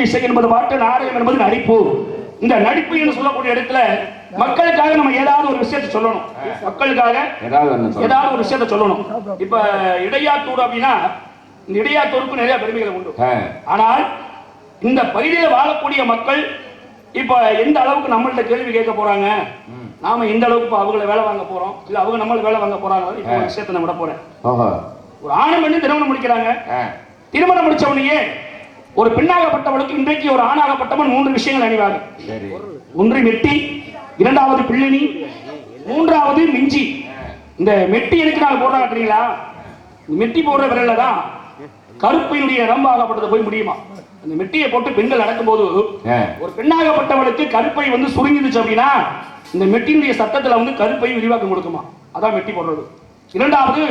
இசை என்பது பாட்டு நாடகம் என்பது நடிப்பு. இந்த நடிப்பு என்று சொல்லக்கூடிய இடத்துல மக்களுக்காக நம்ம ஏதாவது ஒரு விஷயத்தை சொல்லணும். மக்களுக்காக ஏதாவது ஒரு விஷயத்தை சொல்லணும். இப்ப இடையாத்தூர் அப்படின்னா இந்த இடையாத்தூருக்கு நிறைய பெருமைகள் உண்டு. ஆனால் இந்த பகுதியில் வாழக்கூடிய மக்கள் இப்ப எந்த அளவுக்கு நம்மள்ட்ட கேள்வி கேட்க போறாங்க? நாம எந்த அளவுக்கு இப்ப அவங்கள வேலை வாங்க போறோம். இல்ல அவங்க நம்மள வேலை வாங்க போறாங்க. இப்போ விஷயத்தை நான் விட போறேன். ஒரு ஆணும் பெண்ணு திருமணம் முடிக்கிறாங்க. திருமணம் முடிச்ச உடனே ஒரு பெண்ணாகப்பட்டவளுக்கு இன்றைக்கு ஒரு ஆணாகப்பட்டவன் மூன்று விஷயங்கள் அணிவாங்க சரி. ஒன்று மெட்டி இரண்டாவது பிள்ளினி மூன்றாவது மிஞ்சி. இந்த மெட்டி எதுக்கு நாங்க போடுறாங்க மெட்டி போடுற விரல்ல தான் கருப்பையினுடைய நரம்பாகப்பட்டது போய் முடியுமா? அந்த மெட்டியை போட்டு பெண்கள் நடக்கும்போது ஒரு பெண்ணாகப்பட்டவளுக்கு கருப்பை வந்து சுருங்கிடுச்சு அப்படின்னா இந்த மெட்டினுடைய சத்தத்துல வந்து கருப்பை விரிவாக்கம் கொடுக்குமா? அதான் மெட்டி போடுறது. இரண்டாவது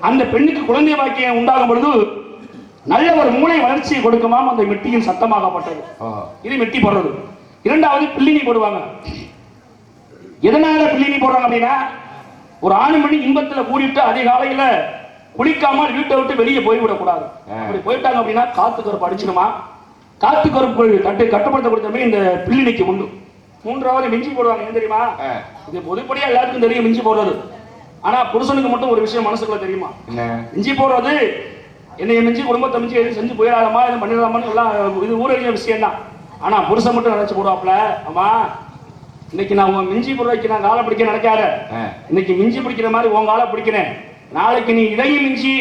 அந்த பெண்ணுக்கு குழந்தை பாக்கியம் உண்டாகும் பொழுது நல்ல ஒரு மூளை வளர்ச்சியை கொடுக்குமாம் அந்த மெட்டியின் சத்தமாகப்பட்டது. இது மெட்டி போடுறது. இரண்டாவது பிள்ளினி போடுவாங்க. எதனால பிள்ளினி போடுறாங்க அப்படின்னா ஒரு ஆணு மணி இன்பத்துல கூடிட்டு அதிகாலையில குளிக்காமல் வீட்டை விட்டு வெளியே போய்விடக்கூடாது. அப்படி போயிட்டாங்க அப்படின்னா காத்து கருப்பு அடிச்சிடுமா காத்து கருப்பு கட்டு கட்டுப்படுத்தக்கூடிய இந்த பிள்ளினிக்கு உண்டு. மூன்றாவது மிஞ்சி போடுவாங்க ஏன் தெரியுமா? இது பொதுப்படியா எல்லாருக்கும் தெரியும் மிஞ்சி போடுறது. ஆனா புருஷனுக்கு மட்டும் ஒரு விஷயம் மனசுக்குள்ள தெரியுமா? மிஞ்சி போடுறது என்னைய மிஞ்சி குடும்பத்தை மிஞ்சி எதுவும் செஞ்சு போயிடாதமா எதுவும் பண்ணிடாமான்னு எல்லாம் இது ஊரறிய விஷயம் தான் ஆனா புருஷன் மட்டும் நினைச்சு போடுவாப்ல அம்மா இன்னைக்கு நான் உன் மிஞ்சி போடுறதுக்கு நான் காலை பிடிக்க நினைக்காத. இன்னைக்கு மிஞ்சி பிடிக்கிற மாதிரி உன் காலை பிடிக்கிறேன். நாளைக்கு நீ இதையும் மிஞ்சி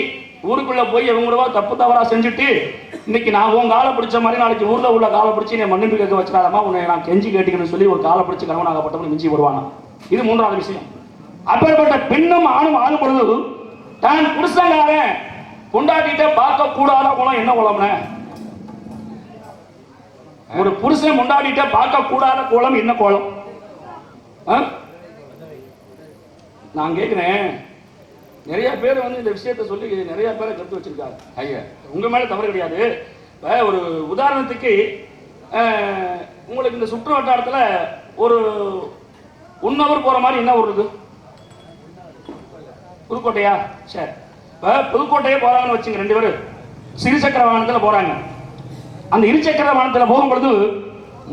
ஊருக்குள்ள போய் இவங்க கூடவா தப்பு தவறா செஞ்சுட்டு இன்னைக்கு நான் உன் காலை பிடிச்ச மாதிரி நாளைக்கு ஊர்ல உள்ள காலை பிடிச்சி நீ மன்னிப்பு கேட்க வச்சிடாதமா உன்னை நான் கெஞ்சி கேட்டுக்கணும்னு சொல்லி ஒரு காலை பிடிச்சு கணவனாகப்பட்டவன் மிஞ்சி போடுவானா இது மூன்றாவது விஷயம். அப்பேற்பட்ட பெண்ணும் ஆணும் ஆளும் பொழுது தான் புருஷங்காரன் கொண்டாடிட்ட பார்க்க கூடாத குணம் என்ன குளம்னே ஒரு புருஷன் கொண்டாடிட்ட பார்க்க கூடாத கோலம் என்ன கோலம் நான் கேட்கிறேன் நிறைய பேர் வந்து இந்த விஷயத்தை சொல்லி நிறைய பேரை கருத்து வச்சிருக்காங்க. ஐயா உங்க மேல தவறு கிடையாது. இப்ப ஒரு உதாரணத்துக்கு உங்களுக்கு இந்த சுற்று வட்டாரத்தில் ஒரு ஒன் ஹவர் போற மாதிரி என்ன ஊர் இருக்கு? புதுக்கோட்டையா? சரி. இப்போ புதுக்கோட்டையே போறாங்கன்னு வச்சுங்க ரெண்டு பேரும் சிறுசக்கர வாகனத்தில் போகிறாங்க அந்த இருசக்கர வாகனத்தில் போகும் பொழுது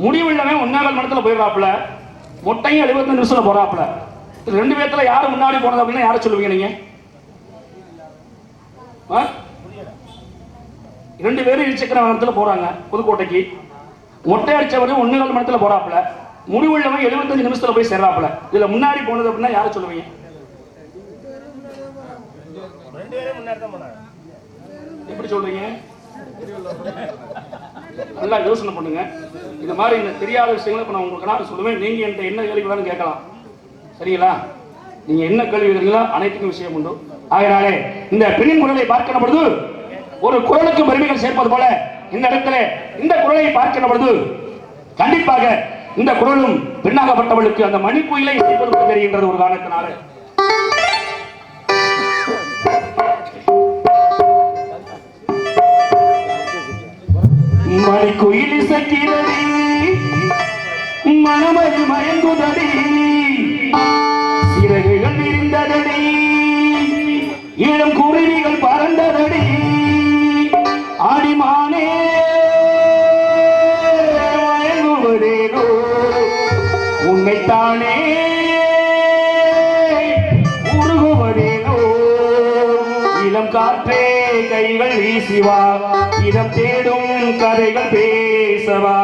முடிவுள்ளவன் ஒன்னாவது மனத்தில் போயிடுறாப்புல. மொட்டையும் எழுபத்தஞ்சு நிமிஷத்தில் போகிறாப்புல இது ரெண்டு பேர்த்தில் யார் முன்னாடி போனது அப்படின்னா யாரை சொல்லுவீங்க நீங்கள் ஆ? ரெண்டு பேரும் இருசக்கர வாகனத்தில் போகிறாங்க புதுக்கோட்டைக்கு. மொட்டை அடித்தவரும் ஒன்று நாலு மணத்தில் போகிறாப்புல முடிவுள்ளவன் எழுபத்தஞ்சு நிமிஷத்தில் போய் சேர்றாப்புல. இதில் முன்னாடி போனது அப்படின்னா யாரை சொல்லுவீங்க? எப்படி சொல்றீங்க? நல்லா யோசனை பண்ணுங்க. இது மாதிரி இந்த தெரியாத விஷயங்களை இப்ப நான் உங்களுக்கு நான் சொல்லுவேன். நீங்க என்கிட்ட என்ன கேள்வி வேணும் கேட்கலாம். சரிங்களா? நீங்க என்ன கேள்வி கேட்குறீங்களோ அனைத்துக்கும் விஷயம் உண்டு. ஆகினாலே இந்த பெண்ணின் குரலை பார்க்கிற பொழுது ஒரு குரலுக்கு பெருமைகள் சேர்ப்பது போல இந்த இடத்துல இந்த குரலை பார்க்கிற பொழுது கண்டிப்பாக இந்த குரலும் பெண்ணாகப்பட்டவளுக்கு அந்த மணிக்குயிலை செய்வது தெரிகின்றது ஒரு காரணத்தினால. மணிக்குயில் இசைக்கிறது. மனமது மயங்குதடி. சிறகுகள் விரிந்ததடி. இளம் குருவிகள் பறந்ததடி. ஆடிமானே மயங்குவதேனோ? உன்னைத்தானே உருகுவதேனோ? இளம் காற்றே கைகள் வீசிவா. இடம் தேடும் கதைகள் பேசவா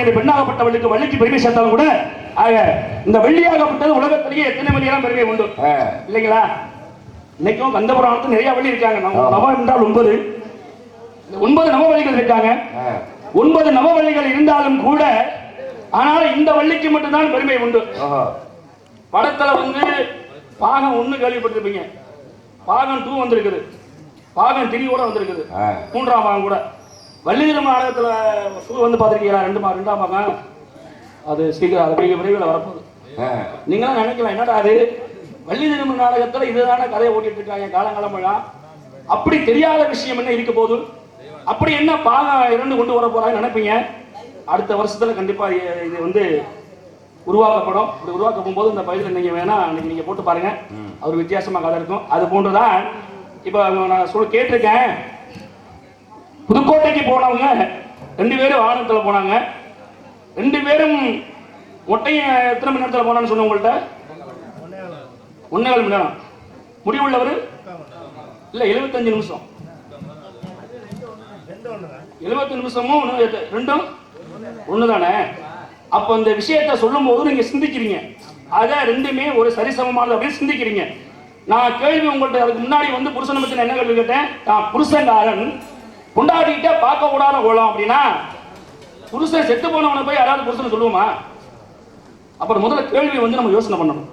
இந்த பெண்ணாகப்பட்டவளுக்கு வள்ளிக்கு பெருமை சேர்த்தாலும் கூட ஆக இந்த வெள்ளியாகப்பட்டது உலகத்திலேயே எத்தனை மணியெல்லாம் பெருமை உண்டு. இல்லைங்களா இன்னைக்கும் கந்த புராணத்துல நிறைய வள்ளி இருக்காங்க. நவம் என்றால் ஒன்பது இந்த ஒன்பது நவவள்ளிகள் இருக்காங்க ஆ. ஒன்பது நவவள்ளிகள் இருந்தாலும் கூட ஆனால் இந்த வள்ளிக்கு மட்டும்தான் பெருமை உண்டு. படத்துல வந்து பாகம் ஒண்ணு கேள்விப்பட்டிருப்பீங்க பாகம் டூ வந்திருக்குது பாகம் த்ரீ கூட வந்திருக்குது. மூன்றாம் பாகம் கூட வள்ளிதிரம் நாடகத்துல டூ வந்து பார்த்திருக்கீங்களா? ரெண்டு மா ரெண்டாம் பாகம் அது சீக்கிரம் அது மிக விரைவில் வரப்போகுது. நீங்களாம் நினைக்கலாம் என்னடா அது? வள்ளி திரும்ப நாடகத்துல இதுதானே கதையை ஓட்டிட்டு இருக்காங்க காலங்காலமெல்லாம் அப்படி தெரியாத விஷயம் என்ன இருக்க போகுது? அப்படி என்ன பாகம் இரண்டு கொண்டு வர போறாங்கன்னு நினைப்பீங்க? அடுத்த வருஷத்துல கண்டிப்பா இது வந்து உருவாக்கப்படும். இப்படி உருவாக்க போகும்போது இந்த பகுதியில் நீங்க வேணா அன்னைக்கு நீங்க போட்டு பாருங்க. அவர் வித்தியாசமா கதை இருக்கும். அது போன்றுதான் இப்போ நான் சொல்ல கேட்டிருக்கேன். புதுக்கோட்டைக்கு போனவங்க ரெண்டு பேரும் வாகனத்தில் போனாங்க. ரெண்டு பேரும் ஒட்டையும் எத்தனை மணி நேரத்தில் போனான்னு சொன்ன உங்கள்கிட்ட ஒன்னேகால் மணி நேரம். முடிவுள்ளவர்? இல்லை எழுபத்தஞ்சு நிமிஷம். எழுபத்தி நிமிஷமும் ரெண்டும்? ஒன்று தானே அப்போ இந்த விஷயத்தை சொல்லும் போது நீங்கள் சிந்திக்கிறீங்க. அதை ரெண்டுமே ஒரு சரிசமமானது அப்படின்னு சிந்திக்கிறீங்க. நான் கேள்வி உங்கள்கிட்ட அதுக்கு முன்னாடி வந்து புருஷனை பற்றி என்ன கேள்வி கேட்டேன்? நான் புருஷன்காரன் கொண்டாடிக்கிட்டே பார்க்க கூடாத கோலம் அப்படின்னா புருஷன் செத்து போனவனை போய் யாராவது புருஷன் சொல்லுவோமா? அப்புறம் முதல்ல கேள்வி வந்து நம்ம யோசனை பண்ணணும்.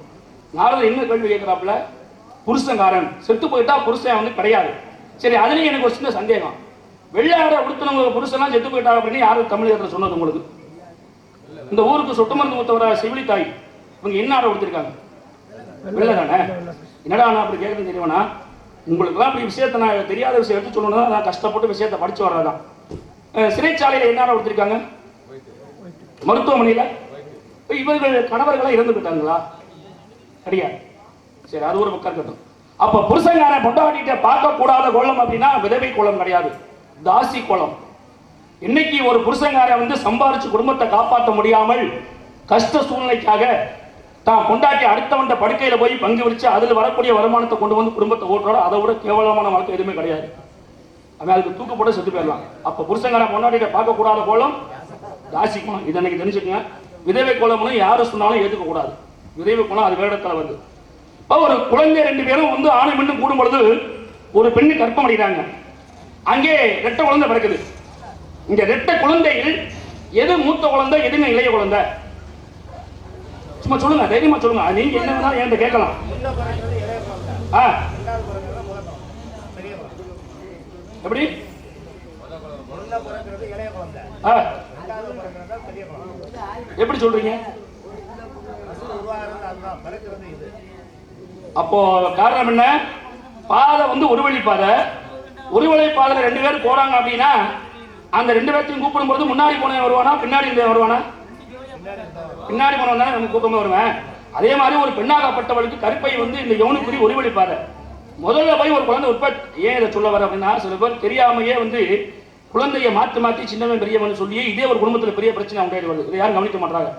நாரதர் என்ன கேள்வி கேட்கிறாப்புல? புருஷன்காரன் செத்து போயிட்டா புருஷன் வந்து கிடையாது. சரி அதுலயும் எனக்கு ஒரு சின்ன சந்தேகம். வெள்ளாட உடுத்தினவங்க புருஷன்லாம் செத்து போயிட்டா அப்படின்னு யாரும் தமிழகத்தில் சொன்னது உங்களுக்கு? இந்த ஊருக்கு சொட்டு மருந்து ஊத்தவர சிவிலி தாய்? இவங்க என்ன ஆடை உடுத்திருக்காங்க? வெள்ளை தானே என்னடா நான் அப்படி கேட்கறது தெரியுமாண்ணா? உங்களுக்குலாம் அப்படி விஷயத்தை நான் தெரியாத விஷயம் எடுத்து சொல்லணும்னா நான் கஷ்டப்பட்டு விஷயத்தை படிச்சு வர்றதான் சிறைச்சாலையில் என்ன கொடுத்துருக்காங்க மருத்துவமனையில்? இவர்கள் கணவர்களை இறந்து விட்டாங்களா சரி அது ஒரு பக்கம் இருக்கட்டும். அப்ப புருஷங்காரன் பொண்டாட்டிட்ட பார்க்க கூடாத கோலம் அப்படின்னா விதவை கோலம் கிடையாது. தாசி கோலம். இன்னைக்கு ஒரு புருஷங்காரன் வந்து சம்பாரிச்சு குடும்பத்தை காப்பாற்ற முடியாமல் கஷ்ட சூழ்நிலைக்காக தான் கொண்டாட்டி அடுத்தவன்ட படுக்கையில போய் பங்கு விரிச்சு அதில் வரக்கூடிய வருமானத்தை கொண்டு வந்து குடும்பத்தை ஓட்டுறோட அதை விட கேவலமான வாழ்க்கை எதுவுமே கிடையாது. அவன் அதுக்கு தூக்கு போட்டு செத்து போயிடலாம். அப்ப புருஷங்கார பொண்டாட்டிட்ட பார்க்கக்கூடாத கோலம்? ராசிக்கணும். இதை இன்னைக்கு தெரிஞ்சுக்கங்க. விதவை கோலம்னு யாரும் சொன்னாலும் ஏத்துக்க கூடாது விதவை கோலம் அது வேடத்துல வருது. இப்போ ஒரு குழந்தை ரெண்டு பேரும் வந்து ஆணை பெண்ணும் கூடும் பொழுது ஒரு பெண்ணு கற்பம் அடைகிறாங்க. அங்கே ரெட்டை குழந்தை பிறக்குது. இந்த ரெட்டை குழந்தையில் எது மூத்த குழந்தை எதுங்க இளைய குழந்தை. சும்மா சொல்லுங்க தைரியமா சொல்லுங்க. நீங்க என்ன வேணாலும் என்கிட்ட கேட்கலாம். ஆ. எப்படி? எப்படி சொல்றீங்க? அப்போ காரணம் என்ன? பாதை வந்து ஒரு வழி பாதை. ஒரு வழி பாதையில ரெண்டு பேரும் போறாங்க அப்படின்னா அந்த ரெண்டு பேர்த்தையும் கூப்பிடும் பொழுது முன்னாடி போனவன் வருவானா பின்னாடி இருந்தவன் வருவானா? பின்னாடி போனவன் தானே நம்ம கூட்டமே வருவேன். அதே மாதிரி ஒரு பெண்ணாகப்பட்டவளுக்கு கருப்பை வந்து இந்த யௌனுக்குறி ஒளிவழிப்பாரு முதல்ல போய் ஒரு குழந்தை உற்பத்தி ஏன் இதை சொல்ல வர அப்படின்னா சில பேர் தெரியாமையே வந்து குழந்தைய மாற்றி மாற்றி சின்னவன் பெரியவன் சொல்லி இதே ஒரு குடும்பத்துல பெரிய பிரச்சனை உண்டாயிடு வருது. இதை யாரும் கவனிக்க மாட்டாங்க.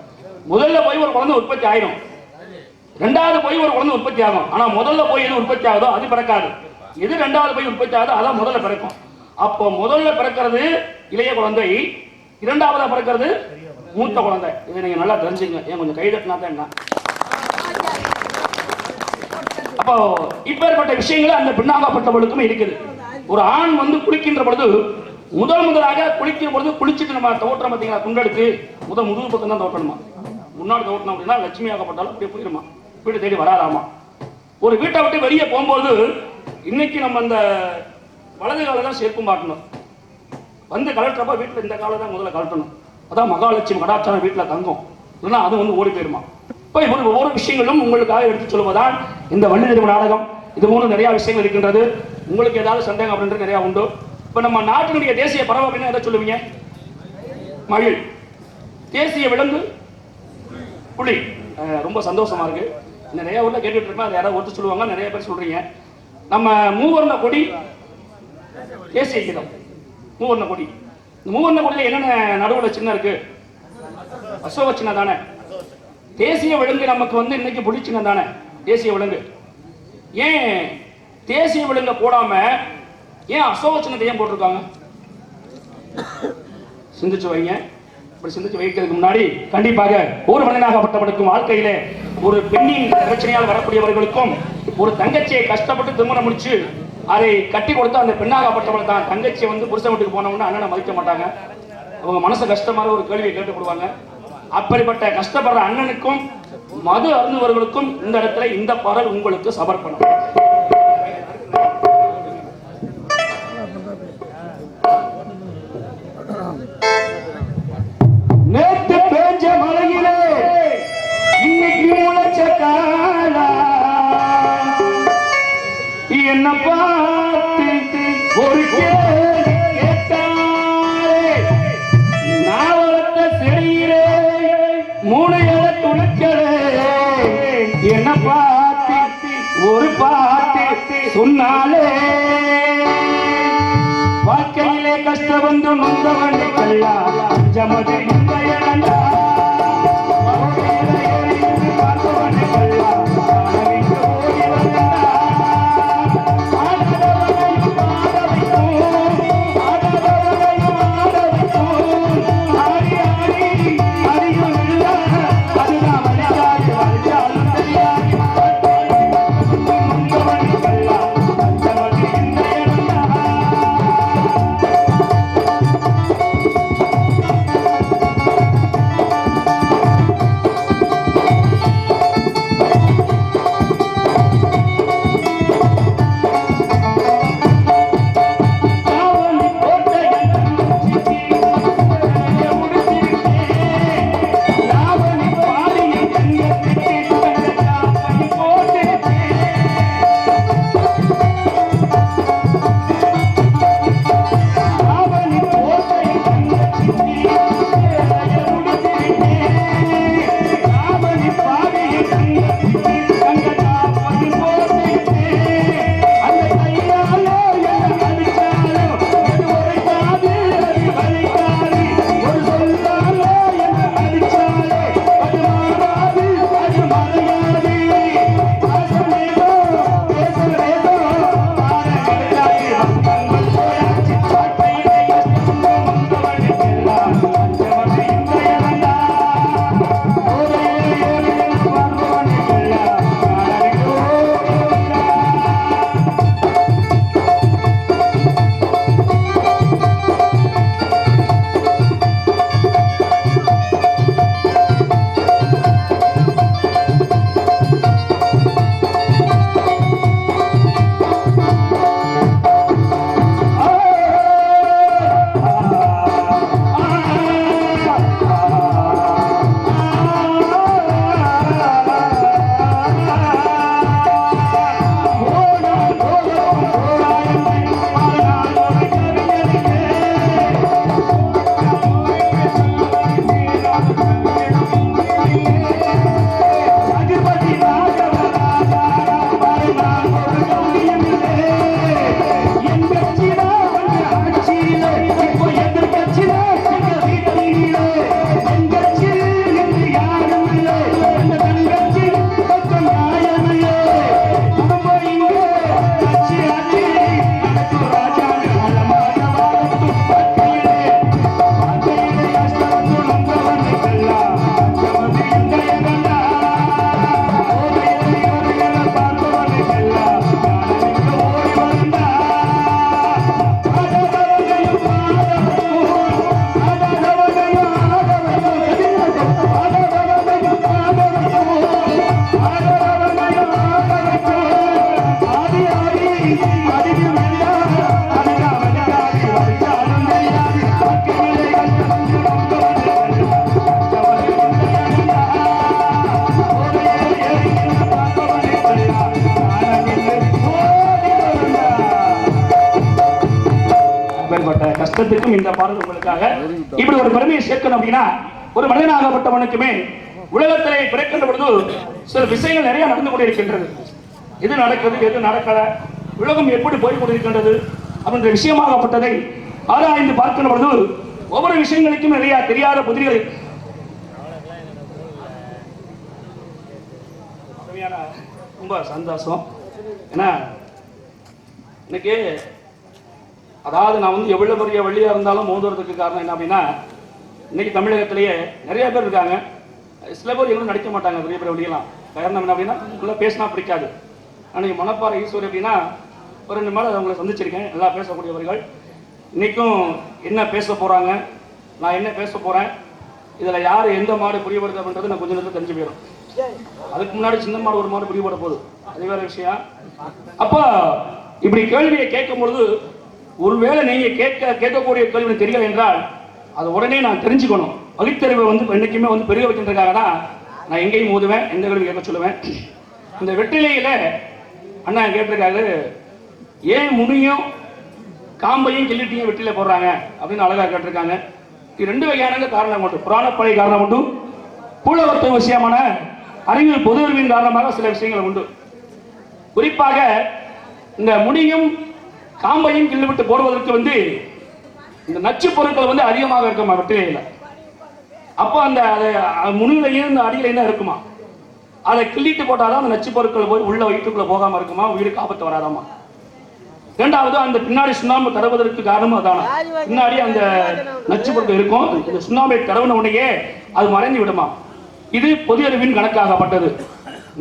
முதல்ல போய் ஒரு குழந்தை உற்பத்தி ஆயிடும் ரெண்டாவது போய் ஒரு குழந்தை உற்பத்தி ஆகும். ஆனா முதல்ல போய் எது உற்பத்தி ஆகுதோ அது பிறக்காது. எது ரெண்டாவது போய் உற்பத்தி ஆகுதோ அதான் முதல்ல பிறக்கும். அப்போ முதல்ல பிறக்கிறது இளைய குழந்தை இரண்டாவதா பிறக்கிறது மூத்த குழந்தை. இதை நீங்க நல்லா தெரிஞ்சுங்க ஏன் கொஞ்சம் கைதட்டினா தான் என்ன? அப்போ இப்பேற்பட்ட விஷயங்கள் அந்த பெண்ணாகப்பட்டவளுக்கும் இருக்குது. ஒரு ஆண் வந்து குளிக்கின்ற பொழுது முதல் முதலாக குளிக்கிற பொழுது குளிச்சுட்டு நம்ம தோற்றம் பார்த்தீங்களா? குண்டெடுத்து முதல் முதுகு பக்கம் தான் தோட்டணுமா முன்னாடி தோட்டணும் அப்படின்னா லட்சுமி ஆகப்பட்டாலும் அப்படியே போயிருமா? வீடு தேடி வராதாமா? ஒரு வீட்டை விட்டு வெளியே போகும்போது இன்னைக்கு நம்ம அந்த வலது காலை தான் செருப்பு மாட்டணும் வந்து கலட்டுறப்ப வீட்டில் இந்த காலை தான் முதல்ல கலட்டணும் அதான் மகாலட்சுமி கடாச்சாரம் வீட்டில் தங்கும். இல்லைன்னா அது வந்து ஓடி போயிருமா? இப்போ இப்படி ஒவ்வொரு விஷயங்களும் உங்களுக்காக எடுத்து சொல்வதால் இந்த வள்ளி திரும்ப நாடகம் இது மூணு நிறையா விஷயங்கள் இருக்கின்றது. உங்களுக்கு ஏதாவது சந்தேகம் அப்படின்றது நிறையா உண்டு. இப்போ நம்ம நாட்டினுடைய தேசிய பறவை அப்படின்னு எதை சொல்லுவீங்க? மயில். தேசிய விலங்கு புலி. ரொம்ப சந்தோஷமா இருக்கு. நிறைய ஊரில் கேட்டுட்டு இருப்பேன் அதை யாராவது ஒருத்தர் சொல்லுவாங்க. நிறைய பேர் சொல்றீங்க. நம்ம மூவர்ண கொடி தேசிய கீதம். மூவர்ண கொடி. இந்த மூவர்ண கொடியில என்னென்ன நடுவுல சின்ன இருக்கு? அசோக சின்ன தானே? தேசிய விலங்கு நமக்கு வந்து இன்னைக்கு பிடிச்சின தானே? தேசிய விலங்கு. ஏன் தேசிய விலங்க போடாம ஏன் அசோக சின்னத்தை ஏன் போட்டிருக்காங்க? சிந்திச்சு வைங்க. இப்படி சிந்திச்சு வைக்கிறதுக்கு முன்னாடி கண்டிப்பாக ஒரு மனிதனாகப்பட்டவனுக்கும் வாழ்க்கையில ஒரு பெண்ணின் பிரச்சனையால் வரக்கூடியவர்களுக்கும் ஒரு தங்கச்சியை கஷ்டப்பட்டு திருமணம் முடிச்சு அதை கட்டி கொடுத்து அந்த பெண்ணாகப்பட்டவளை தான். தங்கச்சி வந்து புருஷன் வீட்டுக்கு போனவொன்னு அண்ணனை மதிக்க மாட்டாங்க. அவங்க மனசு கஷ்டமான ஒரு கேள்வியை கேட்டு கொடுவாங்க அப்படிப்பட்ட கஷ்டப்படுற அண்ணனுக்கும் மது அருந்துவர்களுக்கும் இந்த இடத்துல இந்த பாடல் உங்களுக்கு சமர்ப்பணம். நேத்து பேஞ்ச மலையிலே இன்னைக்கு முளைச்ச காலா என்னப்பா ನಾಳೆ. ವಾಕ್ಯವಿಲೆ ಕಷ್ಟ ಬಂದು ನೊಂದವನೇ ಕಳ್ಳ. ಜಮದಿ இந்த பாடல் உங்களுக்காக இப்படி ஒரு பெருமையை சேர்க்கணும் அப்படின்னா ஒரு மனிதனாகப்பட்டவனுக்குமே உலகத்திலே பிறக்கின்ற பொழுது சில விஷயங்கள் நிறைய நடந்து கொண்டிருக்கின்றது. எது நடக்கிறது எது நடக்கல உலகம் எப்படி போய் கொண்டிருக்கின்றது அப்படின்ற விஷயமாகப்பட்டதை ஆராய்ந்து பார்க்கின்ற பொழுது ஒவ்வொரு விஷயங்களுக்கும் நிறைய தெரியாத புதிர்கள் ரொம்ப சந்தோஷம். ஏன்னா எனக்கு அதாவது நான் வந்து எவ்வளோ பெரிய வழியாக இருந்தாலும் மோதுறதுக்கு காரணம் என்ன அப்படின்னா இன்னைக்கு தமிழகத்திலேயே நிறைய பேர் இருக்காங்க. சில பேர் எங்களும் நடிக்க மாட்டாங்க பெரிய பெரிய வழியெல்லாம் காரணம் என்ன அப்படின்னா உள்ள பேசினா பிடிக்காது. அன்றைக்கி மணப்பாறை ஈஸ்வர் அப்படின்னா ஒரு ரெண்டு மாதம் அவங்களை சந்திச்சிருக்கேன். நல்லா பேசக்கூடியவர்கள். இன்றைக்கும் என்ன பேச போகிறாங்க நான் என்ன பேச போகிறேன் இதில் யார் எந்த மாடு புரியப்படுது அப்படின்றது நான் கொஞ்சம் நேரத்தில் தெரிஞ்சு போயிடும். அதுக்கு முன்னாடி சின்ன மாடு ஒரு மாடு புரியப்பட போகுது. அது வேற விஷயம். அப்போ இப்படி கேள்வியை கேட்கும் பொழுது ஒருவேளை நீங்க கேட்க கேட்கக்கூடிய கேள்வி தெரியல என்றால் அதை உடனே நான் தெரிஞ்சுக்கணும். பகுத்தறிவை வந்து என்னைக்குமே வந்து பெருக வைக்கின்றதுக்காக தான் நான் எங்கேயும் ஊதுவேன் எந்த கேள்வி கேட்க சொல்லுவேன். இந்த வெற்றிலையில அண்ணா கேட்டிருக்காரு ஏன் முனியும் காம்பையும் கிள்ளிட்டையும் வெற்றில போடுறாங்க? அப்படின்னு அழகா கேட்டிருக்காங்க. இது ரெண்டு வகையான காரணம் மட்டும் புராணப்படை காரணம் மட்டும் பூலவத்துவ விஷயமான அறிவியல் பொது அறிவின் காரணமாக சில விஷயங்கள் உண்டு. குறிப்பாக இந்த முடியும் காம்பையும் கிள்ளிவிட்டு போடுவதற்கு வந்து இந்த நச்சு பொருட்கள் வந்து அதிகமாக இருக்குமா இல்லை அப்போ அந்த அது முனிலையும் இந்த அடியிலையும் என்ன இருக்குமா? அதை கிள்ளிட்டு போட்டாதான் அந்த நச்சு பொருட்கள் போய் உள்ள வயிற்றுக்குள்ள போகாம இருக்குமா? உயிருக்கு ஆபத்து வராதாமா? இரண்டாவது அந்த பின்னாடி சுண்ணாம்பு தடவுவதற்கு காரணம் அதான? பின்னாடி அந்த நச்சு பொருட்கள் இருக்கும். இந்த சுண்ணாம்பை தடவுன உடனே அது மறைந்து விடுமா? இது பொது அறிவின் கணக்காகப்பட்டது.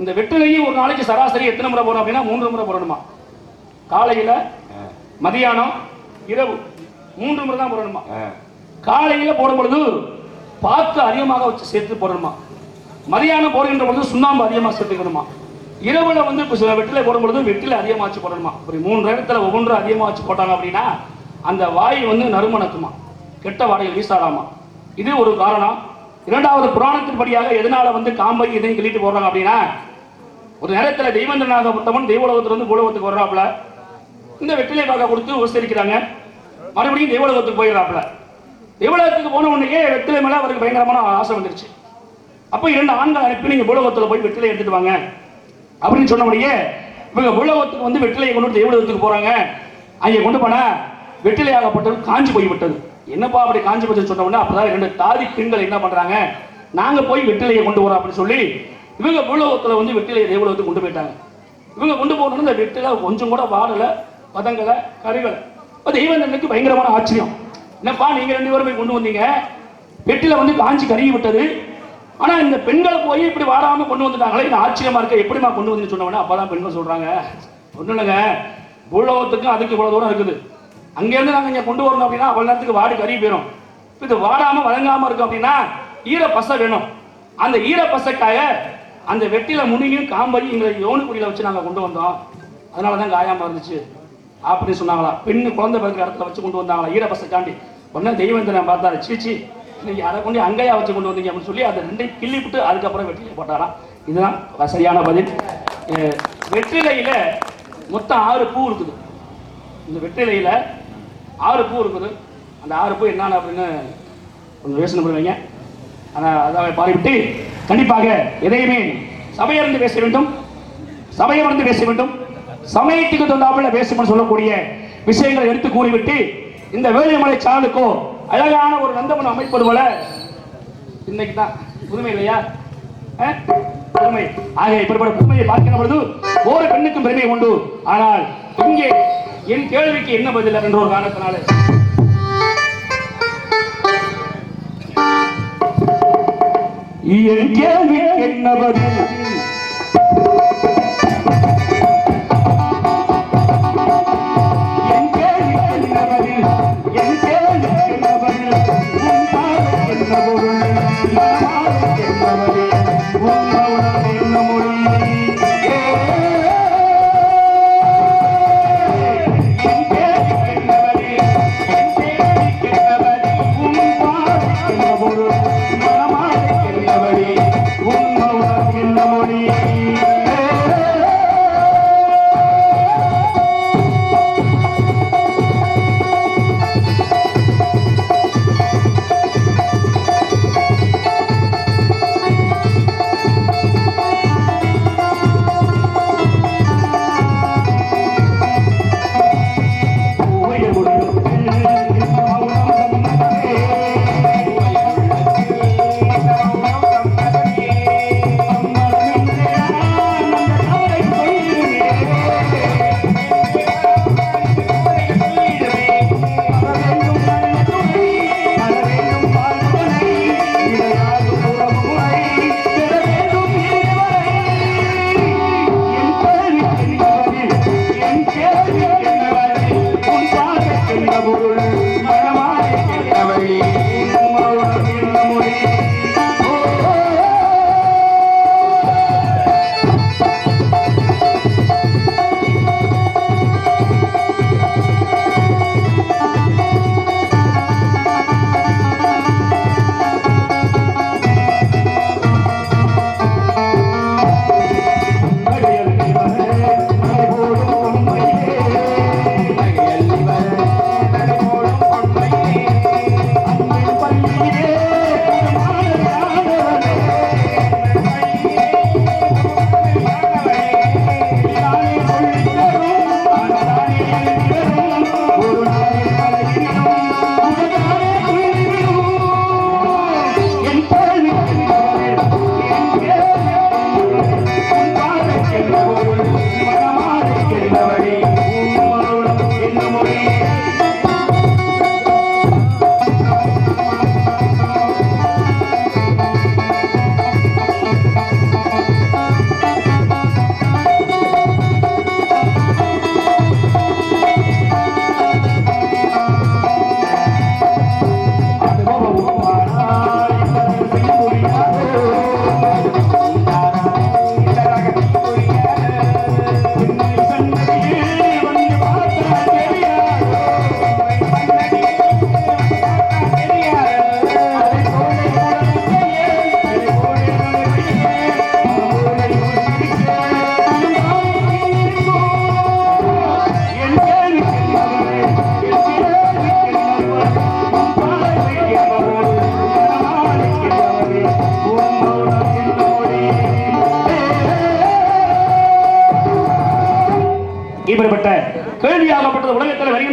இந்த வெற்றிலையும் ஒரு நாளைக்கு சராசரி எத்தனை முறை போறோம் அப்படின்னா மூன்று முறை போடணுமா? காலையில மதியானம் இரவு. மூன்று முறை தான் போடணுமா? காலையில போடும் பொழுது பார்த்து அதிகமாக வச்சு சேர்த்து போடணுமா? மதியானம் போடுகின்ற பொழுது சுண்ணாம்பு அதிகமாக சேர்த்துக்கணுமா? இரவுல வந்து இப்போ சில வெட்டில போடும் பொழுது வெட்டில அதிகமாக வச்சு போடணுமா? ஒரு மூன்று இடத்துல ஒவ்வொன்றும் அதிகமாக வச்சு போட்டாங்க அப்படின்னா அந்த வாய் வந்து நறுமணக்குமா கெட்ட வாடகை வீசாடாமா இது ஒரு காரணம். இரண்டாவது புராணத்தின்படியாக எதனால வந்து காம்பை இதையும் கிள்ளிட்டு போடுறாங்க அப்படின்னா ஒரு நேரத்தில் தெய்வந்தனாகப்பட்டவன் தெய்வலோகத்துல இருந்து பூலோகத்துக்கு வர்றாப்புல. இந்த வெற்றிலை பாக்க கொடுத்து உபசரிக்கிறாங்க. மறுபடியும் தேவலோகத்துக்கு போயிடறாப்புல. தேவலோகத்துக்கு போன உடனே வெற்றிலை மேலே அவருக்கு பயங்கரமான ஆசை வந்துருச்சு. அப்போ இரண்டு ஆண்கள் அனுப்பி நீங்க பூலோகத்தில் போய் வெற்றிலை எடுத்துட்டு வாங்க. அப்படின்னு சொன்ன உடனே இவங்க பூலோகத்துக்கு வந்து வெற்றிலையை கொண்டு வந்து தேவலோகத்துக்கு போறாங்க. அங்கே கொண்டு போனா வெற்றிலையாகப்பட்டது காஞ்சி போய்விட்டது. என்னப்பா அப்படி காஞ்சி போச்சு சொன்ன உடனே அப்பதான் இரண்டு தாதி பெண்கள் என்ன பண்றாங்க? நாங்க போய் வெற்றிலையை கொண்டு வரோம் அப்படின்னு சொல்லி இவங்க பூலோகத்தில் வந்து வெற்றிலையை தேவலோகத்துக்கு கொண்டு போயிட்டாங்க. இவங்க கொண்டு போனோம்னா இந்த வெற்றில கொஞ்சம் கூட வாடலை. பதங்கலை கருகலை தெய்வம் தெய்வந்தனுக்கு பயங்கரமான ஆச்சரியம். என்னப்பா நீங்க ரெண்டு பேரும் போய் கொண்டு வந்தீங்க? பெட்டில வந்து காஞ்சி கருகி விட்டது. ஆனா இந்த பெண்களை போய் இப்படி வாடாம கொண்டு வந்துட்டாங்களே இந்த ஆச்சரியமா இருக்க எப்படிமா கொண்டு வந்து சொன்னவனே அப்பதான் பெண்கள் சொல்றாங்க. ஒன்றும் இல்லைங்க. பூலோகத்துக்கும் அதுக்கு இவ்வளவு தூரம் இருக்குது. அங்கேருந்து நாங்கள் இங்கே கொண்டு வரணும் அப்படின்னா அவ்வளோ நேரத்துக்கு வாடி கருகி போயிடும் இப்போ இது வாடாமல் வழங்காமல் இருக்கும் அப்படின்னா ஈர பசை வேணும். அந்த ஈர பசைக்காய அந்த வெட்டியில் முனியும் காம்பறி எங்களை யோனிக்குடியில வச்சு நாங்கள் கொண்டு வந்தோம். அதனால தான் காயாமல் இருந்துச்சு. அப்படின்னு சொன்னாங்களா? பெண்ணு குழந்தை பிறக்கிற இடத்துல வச்சு கொண்டு வந்தாங்களா? ஈரபசை தாண்டி உடனே தெய்வந்தனை பார்த்தாரு. சீச்சி நீங்கள் அதை கொண்டு அங்கேயா வச்சு கொண்டு வந்தீங்க அப்படின்னு சொல்லி அதை ரெண்டையும் கிள்ளி விட்டு அதுக்கப்புறம் வெற்றிலை போட்டாராம் இதுதான் சரியான பதில். வெற்றிலையில் வெற்றிலையில மொத்தம் ஆறு பூ இருக்குது. இந்த வெற்றிலையில ஆறு பூ இருக்குது. அந்த ஆறு பூ என்னென்ன அப்படின்னு கொஞ்சம் யோசனை பண்ணுவீங்க. ஆனால் அதை பாடிவிட்டு கண்டிப்பாக எதையுமே சபையிலிருந்து பேச வேண்டும். சபையிலிருந்து பேச வேண்டும். சமயத்துக்கு தொண்டாமல் பேசும்னு சொல்லக்கூடிய விஷயங்களை எடுத்து கூறிவிட்டு இந்த வேலுமலை சாலுக்கோ அழகான ஒரு நந்தவனம் அமைப்பது போல இன்னைக்கு தான் புதுமை இல்லையா? புதுமை. ஆக இப்படிப்பட்ட புதுமையை பார்க்கிற பொழுது ஒரு பெண்ணுக்கும் பெருமை உண்டு. ஆனால் இங்கே என் கேள்விக்கு என்ன பதில் என்ற ஒரு காரணத்தினால. என் கேள்விக்கு என்ன பதில்?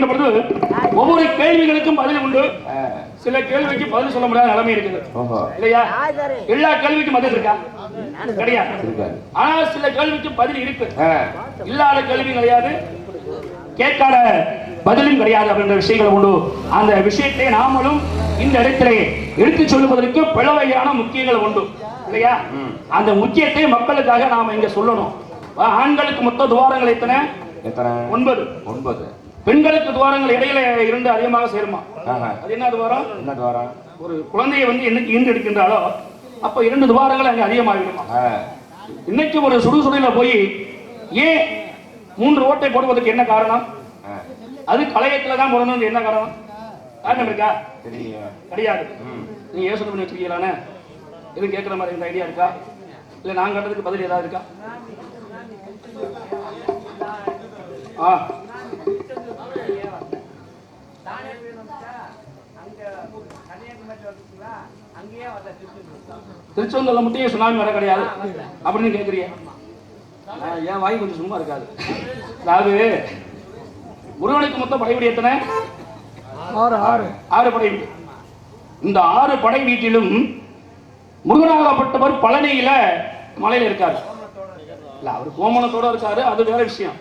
பொழுது ஒவ்வொரு கேள்விகளுக்கும் பதில் உண்டு. சில கேள்விக்கு பதில் சொல்ல முடியாத நிலைமை இருக்குது. இல்லையா? எல்லா கேள்விக்கும் பதில் இருக்கா? கிடையாது ஆனால் சில கேள்விக்கு பதில் இருக்கு. இல்லாத கேள்வி கிடையாது. கேட்காத பதிலும் கிடையாது அப்படின்ற விஷயங்கள் உண்டு. அந்த விஷயத்தை நாமளும் இந்த இடத்திலே எடுத்துச் சொல்லுவதற்கு பல வகையான முக்கியங்கள் உண்டு. இல்லையா? அந்த முக்கியத்தை மக்களுக்காக நாம இங்க சொல்லணும். ஆ, ஆண்களுக்கு மொத்த துவாரங்கள் எத்தனை? எத்தனை? ஒன்பது. ஒன்பது. பெண்களுக்கு துவாரங்கள் இடையில இருந்து அதிகமாக சேருமா. அது என்ன துவாரம்? என்ன துவாரம்? ஒரு குழந்தையை வந்து என்னைக்கு ஈண்டு எடுக்கின்றாலோ அப்ப இரண்டு துவாரங்கள் அங்கே அதிகமாகிடுமா இன்னைக்கு ஒரு சுடுசுடையில போய் ஏன் மூன்று ஓட்டை போடுவதற்கு என்ன காரணம்? அது கலையத்துல தான் போடணும் என்ன காரணம்? காரணம் இருக்கா? கிடையாது. நீங்க யோசனை பண்ணி வச்சிருக்கீங்களானே? எதுவும் கேட்குற மாதிரி இந்த ஐடியா இருக்கா? இல்ல நான் கேட்டதுக்கு பதில் ஏதாவது இருக்கா? ஆ. திருச்செந்தூர்ல மட்டும் சுனாமி வர கிடையாது? அப்படின்னு கேட்குறீங்க ஏன் வாய் கொஞ்சம் சும்மா இருக்காது. அதாவது முருகனுக்கு மொத்தம் படைவீடு எத்தனை? ஆறு படை வீடு. இந்த ஆறு படை வீட்டிலும் முருகனாகப்பட்டவர் பழனியில மலையில இருக்காரு. இல்ல அவர் கோமணத்தோட இருக்காரு அது வேற விஷயம்.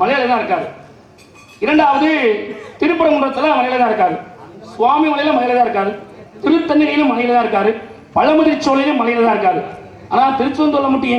மலையில தான் இருக்காரு. இரண்டாவது திருப்பரங்குன்றத்துல மலையில தான் இருக்காரு. சுவாமி மலையில மலையில தான் இருக்காரு. திருத்தணியிலும் மலையில தான் இருக்காரு. பழமுதிர்ச்சோலையிலும் மலையில தான் இருக்காரு. ஆனா திருச்செந்தூர்ல மட்டும்